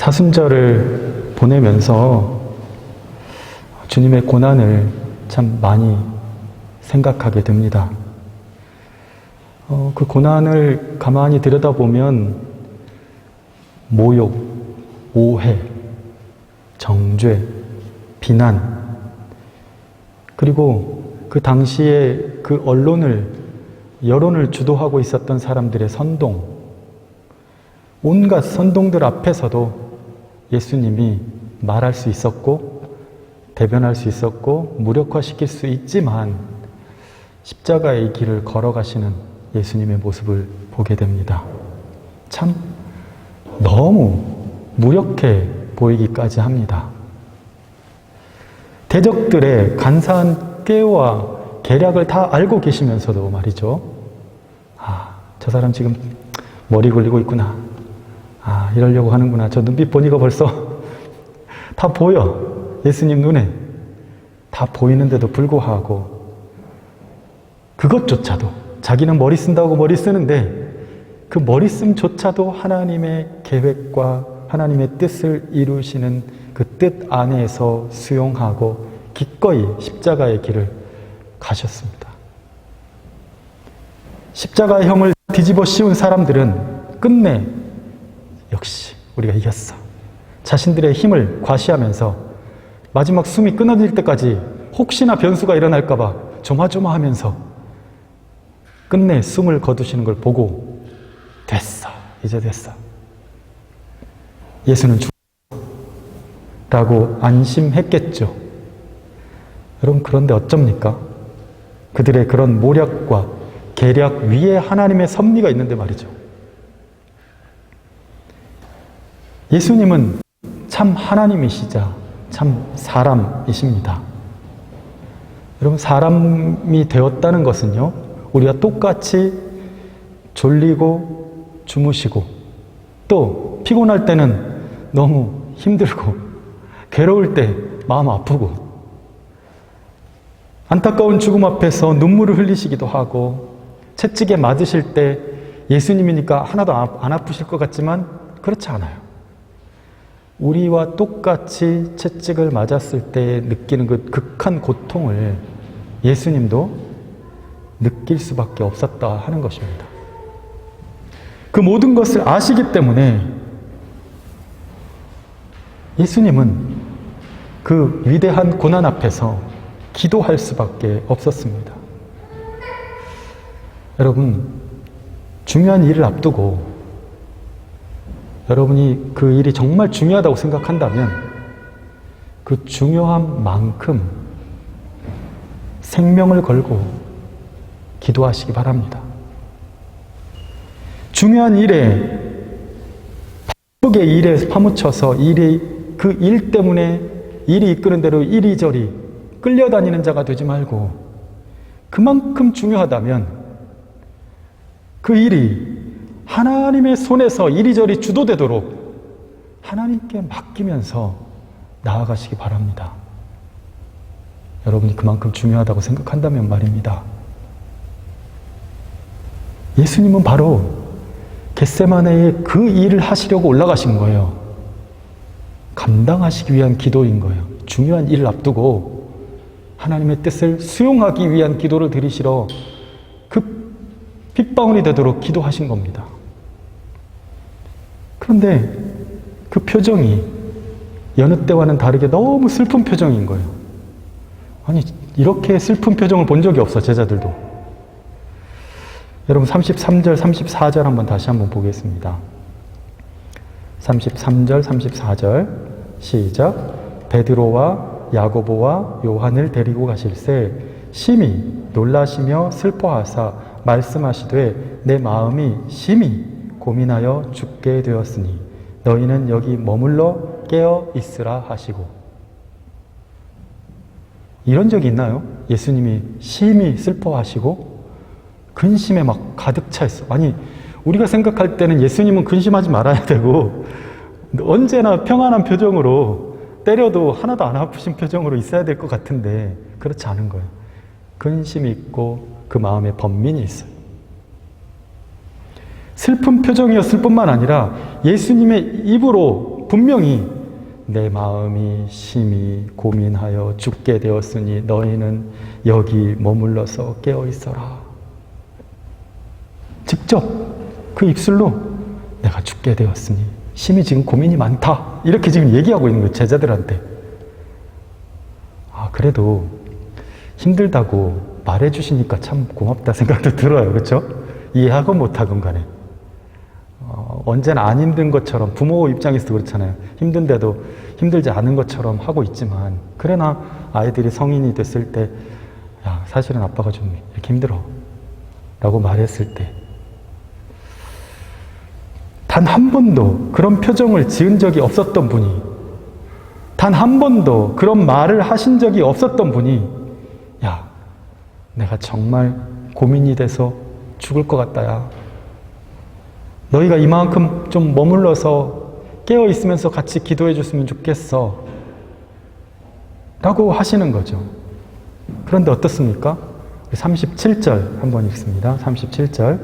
사순절을 보내면서 주님의 고난을 참 많이 생각하게 됩니다. 어, 그 고난을 가만히 들여다보면 모욕, 오해, 정죄, 비난, 그리고 그 당시에 그 언론을, 여론을 주도하고 있었던 사람들의 선동, 온갖 선동들 앞에서도 예수님이 말할 수 있었고, 대변할 수 있었고, 무력화시킬 수 있지만, 십자가의 길을 걸어가시는 예수님의 모습을 보게 됩니다. 참, 너무 무력해 보이기까지 합니다. 대적들의 간사한 깨와 계략을 다 알고 계시면서도 말이죠. 아, 저 사람 지금 머리 굴리고 있구나. 아, 이러려고 하는구나. 저 눈빛 보니까 벌써 다 보여. 예수님 눈에. 다 보이는데도 불구하고 그것조차도 자기는 머리 쓴다고 머리 쓰는데 그 머리 씀조차도 하나님의 계획과 하나님의 뜻을 이루시는 그 뜻 안에서 수용하고 기꺼이 십자가의 길을 가셨습니다. 십자가의 형을 뒤집어 씌운 사람들은 끝내 역시 우리가 이겼어. 자신들의 힘을 과시하면서 마지막 숨이 끊어질 때까지 혹시나 변수가 일어날까봐 조마조마하면서 끝내 숨을 거두시는 걸 보고 됐어. 이제 됐어. 예수는 죽었다고 안심했겠죠. 여러분, 그런데 어쩝니까? 그들의 그런 모략과 계략 위에 하나님의 섭리가 있는데 말이죠. 예수님은 참 하나님이시자 참 사람이십니다. 여러분, 사람이 되었다는 것은요, 우리가 똑같이 졸리고 주무시고 또 피곤할 때는 너무 힘들고 괴로울 때 마음 아프고 안타까운 죽음 앞에서 눈물을 흘리시기도 하고 채찍에 맞으실 때 예수님이니까 하나도 안 아프실 것 같지만 그렇지 않아요. 우리와 똑같이 채찍을 맞았을 때 느끼는 그 극한 고통을 예수님도 느낄 수밖에 없었다 하는 것입니다. 그 모든 것을 아시기 때문에 예수님은 그 위대한 고난 앞에서 기도할 수밖에 없었습니다. 여러분, 중요한 일을 앞두고 여러분이 그 일이 정말 중요하다고 생각한다면 그 중요한 만큼 생명을 걸고 기도하시기 바랍니다. 중요한 일에 바쁘게 일에 파묻혀서 일이 그 일 때문에 일이 이끄는 대로 이리저리 끌려다니는 자가 되지 말고 그만큼 중요하다면 그 일이 하나님의 손에서 이리저리 주도되도록 하나님께 맡기면서 나아가시기 바랍니다. 여러분이 그만큼 중요하다고 생각한다면 말입니다. 예수님은 바로 겟세마네에 그 일을 하시려고 올라가신 거예요. 감당하시기 위한 기도인 거예요. 중요한 일을 앞두고 하나님의 뜻을 수용하기 위한 기도를 드리시러 그 핏방울이 되도록 기도하신 겁니다. 그런데 그 표정이 여느 때와는 다르게 너무 슬픈 표정인 거예요. 아니, 이렇게 슬픈 표정을 본 적이 없어, 제자들도. 여러분 33절, 34절 한번 다시 한번 보겠습니다. 33절, 34절 시작. 베드로와 야고보와 요한을 데리고 가실새 심히 놀라시며 슬퍼하사 말씀하시되 내 마음이 심히 고민하여 죽게 되었으니 너희는 여기 머물러 깨어 있으라 하시고 이런 적이 있나요? 예수님이 심히 슬퍼하시고 근심에 막 가득 차 있어. 아니, 우리가 생각할 때는 예수님은 근심하지 말아야 되고, 언제나 평안한 표정으로, 때려도 하나도 안 아프신 표정으로 있어야 될 것 같은데, 그렇지 않은 거예요. 근심이 있고, 그 마음에 번민이 있어요. 슬픈 표정이었을 뿐만 아니라, 예수님의 입으로 분명히 내 마음이 심히 고민하여 죽게 되었으니 너희는 여기 머물러서 깨어 있어라. 직접 그 입술로 내가 죽게 되었으니 심히 지금 고민이 많다. 이렇게 지금 얘기하고 있는 거예요. 제자들한테. 아, 그래도 힘들다고 말해 주시니까 참 고맙다 생각도 들어요. 그렇죠? 이해하건 못하건 간에. 어, 언제나 안 힘든 것처럼 부모 입장에서도 그렇잖아요. 힘든데도 힘들지 않은 것처럼 하고 있지만 그러나 아이들이 성인이 됐을 때 야, 사실은 아빠가 좀 이렇게 힘들어. 라고 말했을 때 단 한 번도 그런 표정을 지은 적이 없었던 분이 단 한 번도 그런 말을 하신 적이 없었던 분이 야, 내가 정말 고민이 돼서 죽을 것 같다, 야. 너희가 이만큼 좀 머물러서 깨어 있으면서 같이 기도해 줬으면 좋겠어. 라고 하시는 거죠. 그런데 어떻습니까? 37절 한번 읽습니다. 37절.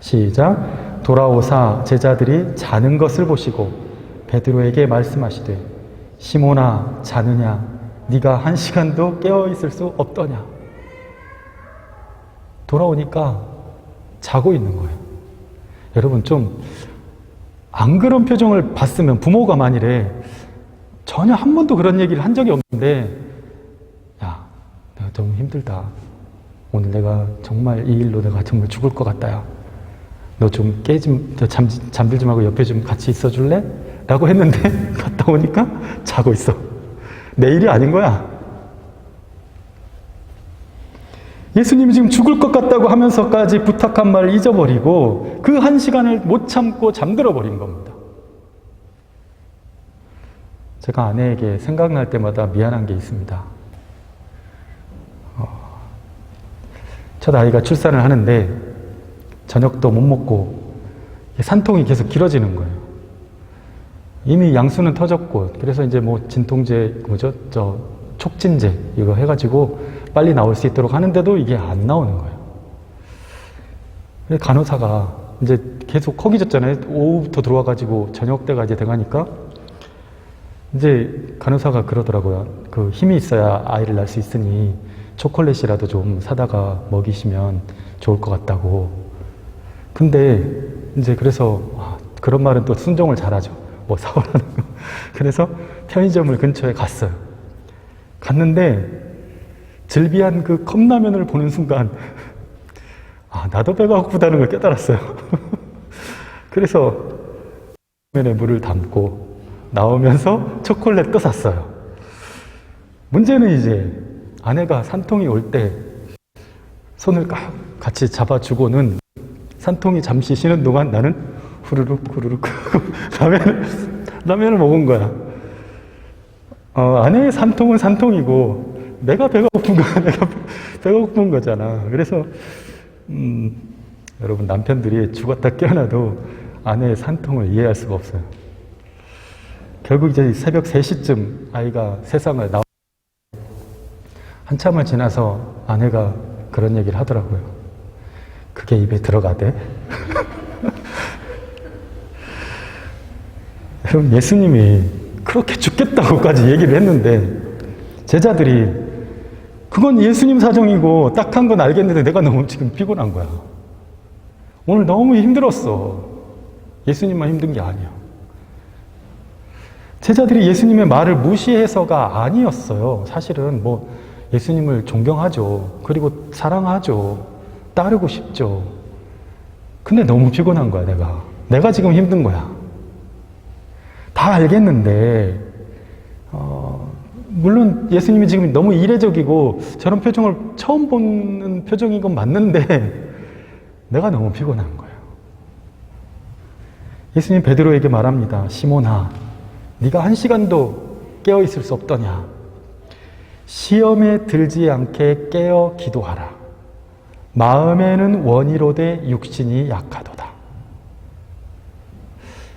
시작. 돌아오사 제자들이 자는 것을 보시고 베드로에게 말씀하시되 시몬아 자느냐 네가 한 시간도 깨어 있을 수 없더냐 돌아오니까 자고 있는 거예요. 여러분 좀 안 그런 표정을 봤으면 부모가 만일에 전혀 한 번도 그런 얘기를 한 적이 없는데 야 내가 너무 힘들다. 오늘 내가 정말 이 일로 내가 정말 죽을 것 같다. 야. 너좀저 잠, 잠들지 말고 옆에 좀 같이 있어 줄래? 라고 했는데 갔다 오니까 자고 있어. 내 일이 아닌 거야. 예수님이 지금 죽을 것 같다고 하면서까지 부탁한 말을 잊어버리고 그 한 시간을 못 참고 잠들어 버린 겁니다. 제가 아내에게 생각날 때마다 미안한 게 있습니다. 어, 첫 아이가 출산을 하는데 저녁도 못 먹고 산통이 계속 길어지는 거예요. 이미 양수는 터졌고 그래서 이제 뭐 진통제 뭐죠 저 촉진제 이거 해가지고 빨리 나올 수 있도록 하는데도 이게 안 나오는 거예요. 간호사가 이제 계속 허기졌잖아요. 오후부터 들어와가지고 저녁 때가 이제 돼가니까 이제 간호사가 그러더라고요. 그 힘이 있어야 아이를 낳을 수 있으니 초콜릿이라도 좀 사다가 먹이시면 좋을 것 같다고. 근데 이제 그래서 아, 그런 말은 또 순종을 잘하죠. 뭐 사오라는 거. 그래서 편의점을 근처에 갔어요. 갔는데 즐비한 그 컵라면을 보는 순간 아 나도 배가 고프다는 걸 깨달았어요. 그래서 라면에 물을 담고 나오면서 초콜릿 또 샀어요. 문제는 이제 아내가 산통이 올 때 손을 깍 같이 잡아주고는 산통이 잠시 쉬는 동안 나는 후루룩 후루룩 라면을 라면을 먹은 거야. 어, 아내의 산통은 산통이고 내가 배가 고픈 거야. 내가 배가 고픈 거잖아. 그래서 음, 여러분 남편들이 죽었다 깨어나도 아내의 산통을 이해할 수가 없어요. 결국 이제 새벽 3시쯤 아이가 세상을 나와 한참을 지나서 아내가 그런 얘기를 하더라고요. 그게 입에 들어가대. 여러분 예수님이 그렇게 죽겠다고까지 얘기를 했는데 제자들이 그건 예수님 사정이고 딱한 건 알겠는데 내가 너무 지금 피곤한 거야. 오늘 너무 힘들었어. 예수님만 힘든 게 아니야. 제자들이 예수님의 말을 무시해서가 아니었어요. 사실은 뭐 예수님을 존경하죠. 그리고 사랑하죠. 따르고 싶죠. 근데 너무 피곤한 거야, 내가. 내가 지금 힘든 거야. 다 알겠는데, 어, 물론 예수님이 지금 너무 이례적이고 저런 표정을 처음 보는 표정인 건 맞는데, 내가 너무 피곤한 거예요. 예수님 베드로에게 말합니다. 시몬아, 네가 한 시간도 깨어 있을 수 없더냐? 시험에 들지 않게 깨어 기도하라. 마음에는 원이로되 육신이 약하도다.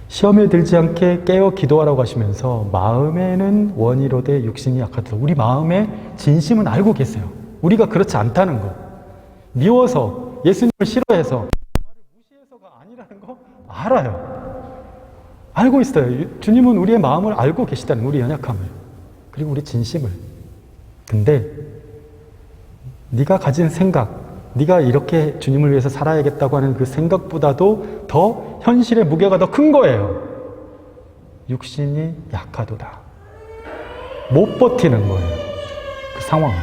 시험에 들지 않게 깨어 기도하라고 하시면서 마음에는 원이로되 육신이 약하도다. 우리 마음의 진심은 알고 계세요. 우리가 그렇지 않다는 거. 미워서 예수님을 싫어해서 나를 무시해서가 아니라는 거 알아요. 알고 있어요. 주님은 우리의 마음을 알고 계시다는 우리 연약함을 그리고 우리 진심을. 근데 네가 가진 생각, 네가 이렇게 주님을 위해서 살아야겠다고 하는 그 생각보다도 더 현실의 무게가 더 큰 거예요. 육신이 약하도다. 못 버티는 거예요. 그 상황을.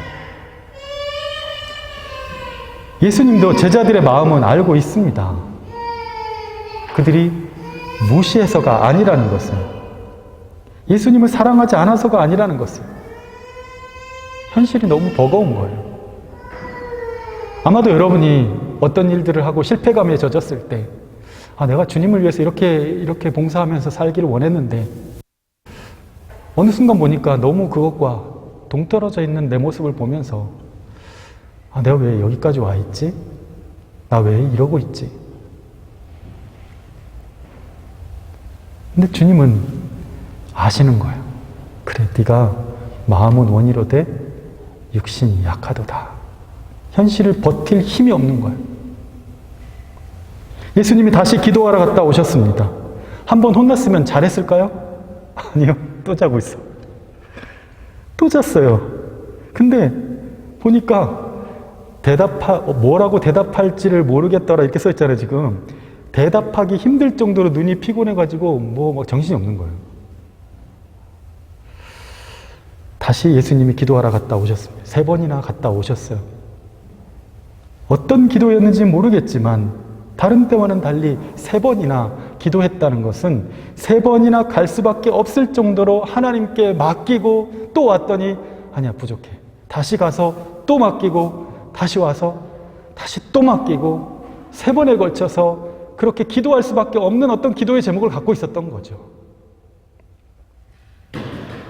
예수님도 제자들의 마음은 알고 있습니다. 그들이 무시해서가 아니라는 것을. 예수님을 사랑하지 않아서가 아니라는 것을. 현실이 너무 버거운 거예요. 아마도 여러분이 어떤 일들을 하고 실패감에 젖었을 때, 아, 내가 주님을 위해서 이렇게, 이렇게 봉사하면서 살기를 원했는데, 어느 순간 보니까 너무 그것과 동떨어져 있는 내 모습을 보면서, 아, 내가 왜 여기까지 와 있지? 나 왜 이러고 있지? 근데 주님은 아시는 거예요. 그래, 네가 마음은 원이로되 육신이 약하도다. 현실을 버틸 힘이 없는 거예요. 예수님이 다시 기도하러 갔다 오셨습니다. 한 번 혼났으면 잘했을까요? 아니요. 또 자고 있어. 또 잤어요. 근데 보니까 대답하, 뭐라고 대답할지를 모르겠더라 이렇게 써 있잖아요, 지금. 대답하기 힘들 정도로 눈이 피곤해가지고 뭐, 뭐 정신이 없는 거예요. 다시 예수님이 기도하러 갔다 오셨습니다. 세 번이나 갔다 오셨어요. 어떤 기도였는지 모르겠지만 다른 때와는 달리 세 번이나 기도했다는 것은 세 번이나 갈 수밖에 없을 정도로 하나님께 맡기고 또 왔더니 아니야 부족해. 다시 가서 또 맡기고 다시 와서 다시 또 맡기고 세 번에 걸쳐서 그렇게 기도할 수밖에 없는 어떤 기도의 제목을 갖고 있었던 거죠.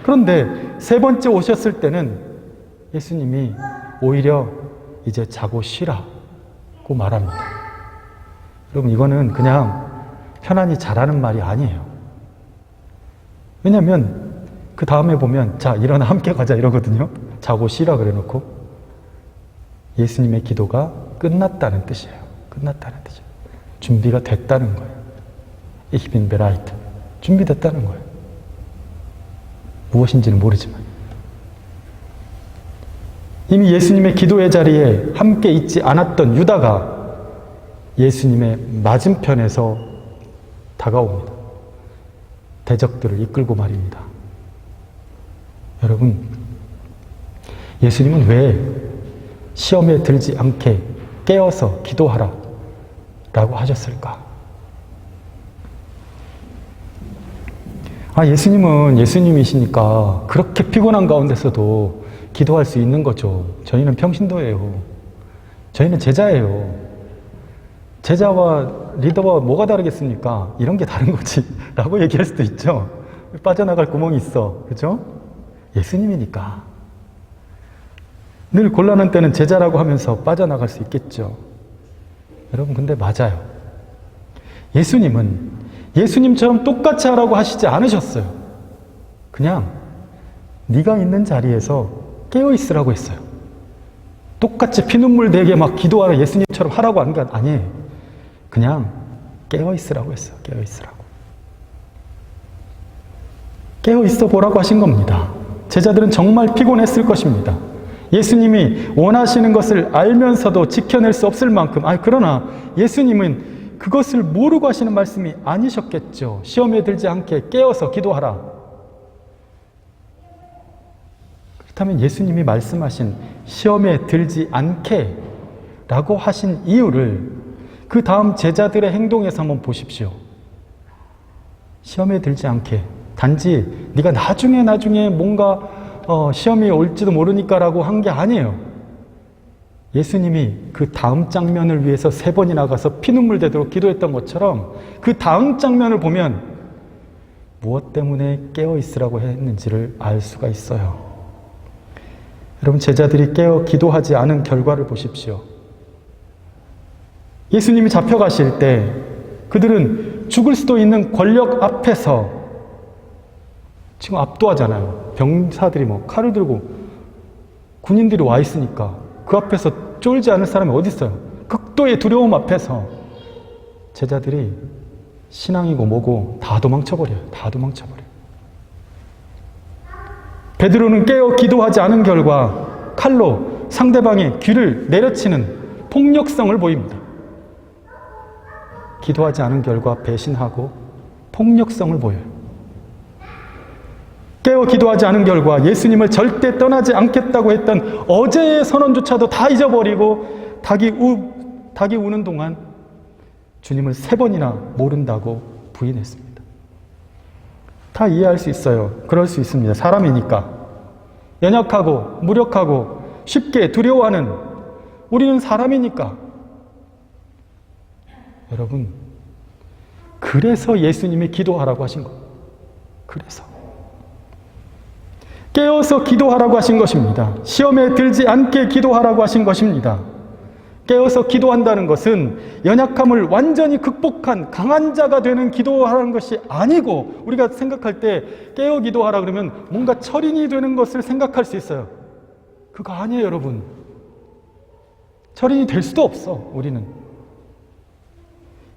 그런데 세 번째 오셨을 때는 예수님이 오히려 이제 자고 쉬라고 말합니다. 여러분, 이거는 그냥 편안히 잘하는 말이 아니에요. 왜냐면 그 다음에 보면 자, 일어나 함께 가자 이러거든요. 자고 쉬라 그래 놓고 예수님의 기도가 끝났다는 뜻이에요. 끝났다는 뜻이에요. 준비가 됐다는 거예요. Ich bereit. 준비됐다는 거예요. 무엇인지는 모르지만. 이미 예수님의 기도의 자리에 함께 있지 않았던 유다가 예수님의 맞은편에서 다가옵니다. 대적들을 이끌고 말입니다. 여러분, 예수님은 왜 시험에 들지 않게 깨어서 기도하라 라고 하셨을까? 아, 예수님은 예수님이시니까 그렇게 피곤한 가운데서도 기도할 수 있는 거죠. 저희는 평신도예요. 저희는 제자예요. 제자와 리더와 뭐가 다르겠습니까? 이런 게 다른 거지. 라고 얘기할 수도 있죠. 빠져나갈 구멍이 있어. 그죠? 예수님이니까. 늘 곤란한 때는 제자라고 하면서 빠져나갈 수 있겠죠. 여러분, 근데 맞아요. 예수님은 예수님처럼 똑같이 하라고 하시지 않으셨어요. 그냥 네가 있는 자리에서 깨어 있으라고 했어요. 똑같이 피눈물 내게 막 기도하라 예수님처럼 하라고 한건 아니에요. 그냥 깨어 있으라고 했어요. 깨어 있으라고. 깨어 있어 보라고 하신 겁니다. 제자들은 정말 피곤했을 것입니다. 예수님이 원하시는 것을 알면서도 지켜낼 수 없을 만큼, 아 그러나 예수님은 그것을 모르고 하시는 말씀이 아니셨겠죠. 시험에 들지 않게 깨어서 기도하라. 그렇다면 예수님이 말씀하신 시험에 들지 않게 라고 하신 이유를 그 다음 제자들의 행동에서 한번 보십시오. 시험에 들지 않게 단지 네가 나중에 나중에 뭔가 어, 시험이 올지도 모르니까라고 한 게 아니에요. 예수님이 그 다음 장면을 위해서 세 번이나 가서 피눈물 되도록 기도했던 것처럼 그 다음 장면을 보면 무엇 때문에 깨어 있으라고 했는지를 알 수가 있어요. 여러분, 제자들이 깨어 기도하지 않은 결과를 보십시오. 예수님이 잡혀가실 때 그들은 죽을 수도 있는 권력 앞에서 지금 압도하잖아요. 병사들이 뭐 칼을 들고 군인들이 와 있으니까 그 앞에서 쫄지 않을 사람이 어디 있어요? 극도의 두려움 앞에서 제자들이 신앙이고 뭐고 다 도망쳐버려요. 다 도망쳐버려요. 베드로는 깨어 기도하지 않은 결과 칼로 상대방의 귀를 내려치는 폭력성을 보입니다. 기도하지 않은 결과 배신하고 폭력성을 보여요. 깨어 기도하지 않은 결과 예수님을 절대 떠나지 않겠다고 했던 어제의 선언조차도 다 잊어버리고 닭이, 우, 닭이 우는 동안 주님을 세 번이나 모른다고 부인했습니다. 다 이해할 수 있어요. 그럴 수 있습니다. 사람이니까. 연약하고 무력하고 쉽게 두려워하는 우리는 사람이니까. 여러분, 그래서 예수님이 기도하라고 하신 거. 그래서. 깨어서 기도하라고 하신 것입니다. 시험에 들지 않게 기도하라고 하신 것입니다. 깨어서 기도한다는 것은 연약함을 완전히 극복한 강한 자가 되는 기도하라는 것이 아니고 우리가 생각할 때 깨어 기도하라 그러면 뭔가 철인이 되는 것을 생각할 수 있어요. 그거 아니에요, 여러분. 철인이 될 수도 없어, 우리는.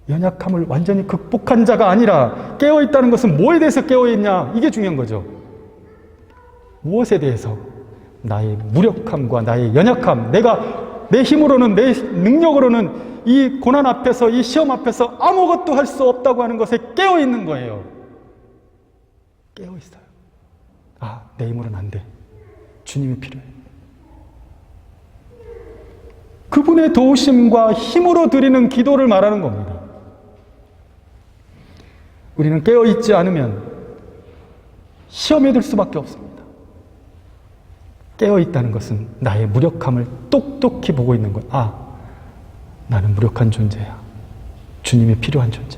연약함을 완전히 극복한 자가 아니라 깨어 있다는 것은 뭐에 대해서 깨어 있냐? 이게 중요한 거죠. 무엇에 대해서? 나의 무력함과 나의 연약함, 내가 내 힘으로는 내 능력으로는 이 고난 앞에서 이 시험 앞에서 아무것도 할 수 없다고 하는 것에 깨어 있는 거예요. 깨어 있어요. 아, 내 힘으로는 안 돼. 주님이 필요해. 그분의 도우심과 힘으로 드리는 기도를 말하는 겁니다. 우리는 깨어 있지 않으면 시험에 들 수밖에 없습니다. 깨어 있다는 것은 나의 무력함을 똑똑히 보고 있는 것. 아, 나는 무력한 존재야. 주님이 필요한 존재.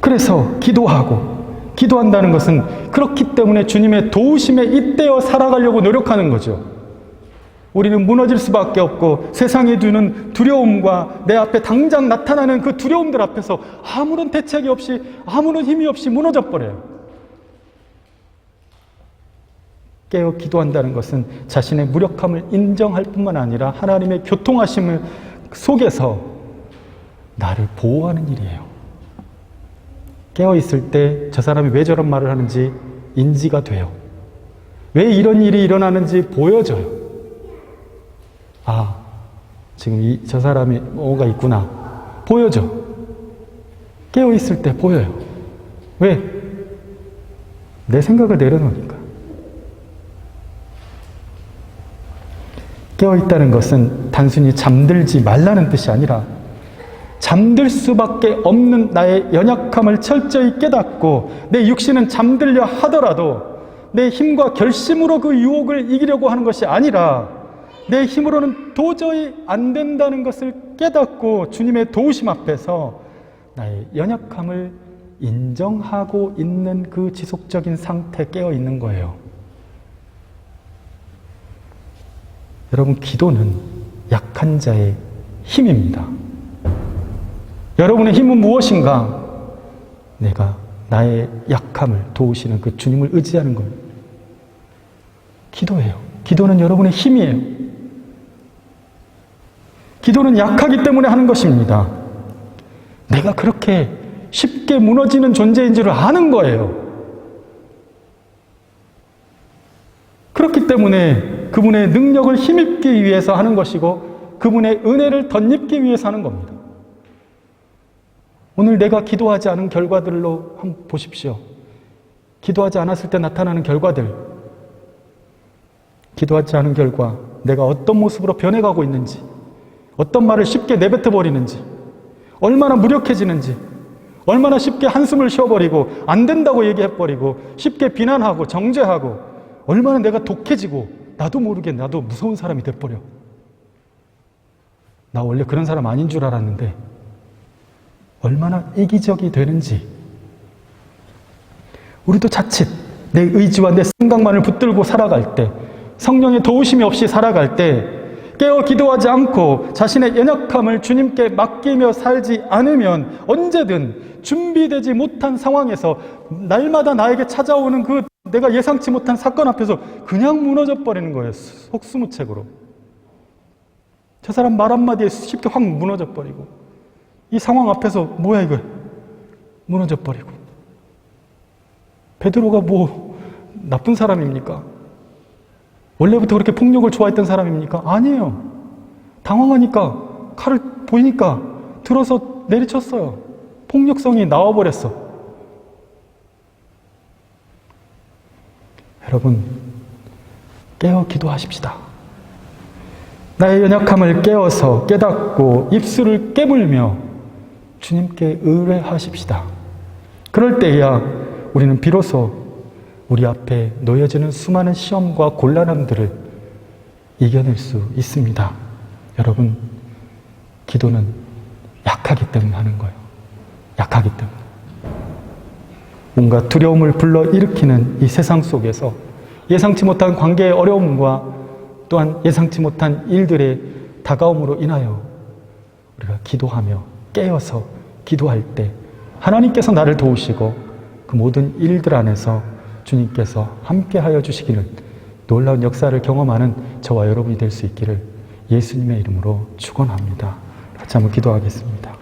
그래서 기도하고, 기도한다는 것은 그렇기 때문에 주님의 도우심에 잇대어 살아가려고 노력하는 거죠. 우리는 무너질 수밖에 없고 세상이 두는 두려움과 내 앞에 당장 나타나는 그 두려움들 앞에서 아무런 대책이 없이 아무런 힘이 없이 무너져 버려요. 깨어 기도한다는 것은 자신의 무력함을 인정할 뿐만 아니라 하나님의 교통하심을 속에서 나를 보호하는 일이에요. 깨어 있을 때 저 사람이 왜 저런 말을 하는지 인지가 돼요. 왜 이런 일이 일어나는지 보여져요. 아, 지금 이, 저 사람이 뭐가 있구나. 보여져. 깨어 있을 때 보여요. 왜? 내 생각을 내려놓으니까. 깨어 있다는 것은 단순히 잠들지 말라는 뜻이 아니라 잠들 수밖에 없는 나의 연약함을 철저히 깨닫고 내 육신은 잠들려 하더라도 내 힘과 결심으로 그 유혹을 이기려고 하는 것이 아니라 내 힘으로는 도저히 안 된다는 것을 깨닫고 주님의 도우심 앞에서 나의 연약함을 인정하고 있는 그 지속적인 상태 깨어 있는 거예요. 여러분, 기도는 약한 자의 힘입니다. 여러분의 힘은 무엇인가? 내가 나의 약함을 도우시는 그 주님을 의지하는 거예요. 기도예요. 기도는 여러분의 힘이에요. 기도는 약하기 때문에 하는 것입니다. 내가 그렇게 쉽게 무너지는 존재인 줄 아는 거예요. 그렇기 때문에 그분의 능력을 힘입기 위해서 하는 것이고 그분의 은혜를 덧입기 위해서 하는 겁니다. 오늘 내가 기도하지 않은 결과들로 한번 보십시오. 기도하지 않았을 때 나타나는 결과들. 기도하지 않은 결과 내가 어떤 모습으로 변해가고 있는지 어떤 말을 쉽게 내뱉어 버리는지, 얼마나 무력해지는지, 얼마나 쉽게 한숨을 쉬어버리고, 안 된다고 얘기해버리고, 쉽게 비난하고, 정죄하고, 얼마나 내가 독해지고, 나도 모르게 나도 무서운 사람이 돼버려. 나 원래 그런 사람 아닌 줄 알았는데, 얼마나 이기적이 되는지. 우리도 자칫 내 의지와 내 생각만을 붙들고 살아갈 때, 성령의 도우심이 없이 살아갈 때, 깨어 기도하지 않고 자신의 연약함을 주님께 맡기며 살지 않으면 언제든 준비되지 못한 상황에서 날마다 나에게 찾아오는 그 내가 예상치 못한 사건 앞에서 그냥 무너져 버리는 거예요. 속수무책으로. 저 사람 말 한마디에 쉽게 확 무너져 버리고 이 상황 앞에서 뭐야 이거 무너져 버리고 베드로가 뭐 나쁜 사람입니까? 원래부터 그렇게 폭력을 좋아했던 사람입니까? 아니에요. 당황하니까 칼을 보이니까 들어서 내리쳤어요. 폭력성이 나와버렸어. 여러분, 깨어 기도하십시다. 나의 연약함을 깨어서 깨닫고 입술을 깨물며 주님께 의뢰하십시다. 그럴 때야 우리는 비로소 우리 앞에 놓여지는 수많은 시험과 곤란함들을 이겨낼 수 있습니다. 여러분, 기도는 약하기 때문에 하는 거예요. 약하기 때문에. 뭔가 두려움을 불러 일으키는 이 세상 속에서 예상치 못한 관계의 어려움과 또한 예상치 못한 일들의 다가옴으로 인하여 우리가 기도하며 깨어서 기도할 때 하나님께서 나를 도우시고 그 모든 일들 안에서 주님께서 함께하여 주시기를 놀라운 역사를 경험하는 저와 여러분이 될 수 있기를 예수님의 이름으로 축원합니다. 같이 한번 기도하겠습니다.